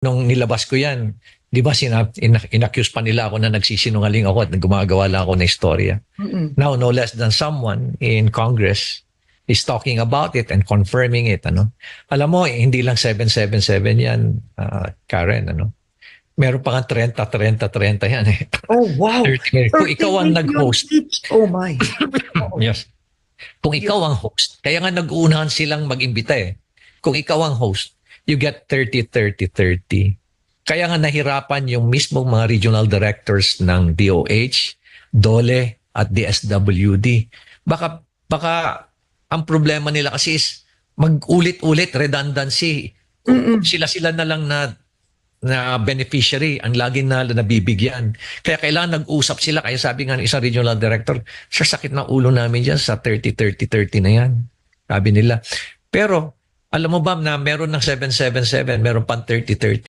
nung nilabas ko yan, di ba sinab, in- inaccuse pa nila ako na nagsisinungaling ako at gumagawa lang ako ng istorya. Mm-mm. Now, no less than someone in Congress is talking about it and confirming it. Ano? Alam mo, eh, hindi lang 777 yan, ah, Karen. Ano? Meron pa nga 30, 30, 30 yan. Eh. Oh, wow. 30. Kung 30 ikaw ang nag-host, each. Oh my. Yes. Kung ikaw ang host, kaya nga nag-uunahan silang mag-imbita eh. Kung ikaw ang host, you get 30, 30, 30. Kaya nga nahirapan yung mismong mga regional directors ng DOH, DOLE at DSWD. Baka, baka ang problema nila kasi is mag-ulit-ulit redundancy. Sila-sila na lang na na beneficiary ang lagi na nabibigyan. Kaya kailangan nag-usap sila. Kaya sabi nga ng isang regional director, sa sakit ng ulo namin dyan sa 30-30-30 na yan. Sabi nila. Pero, alam mo ba na meron ng 777, meron pang 30-30.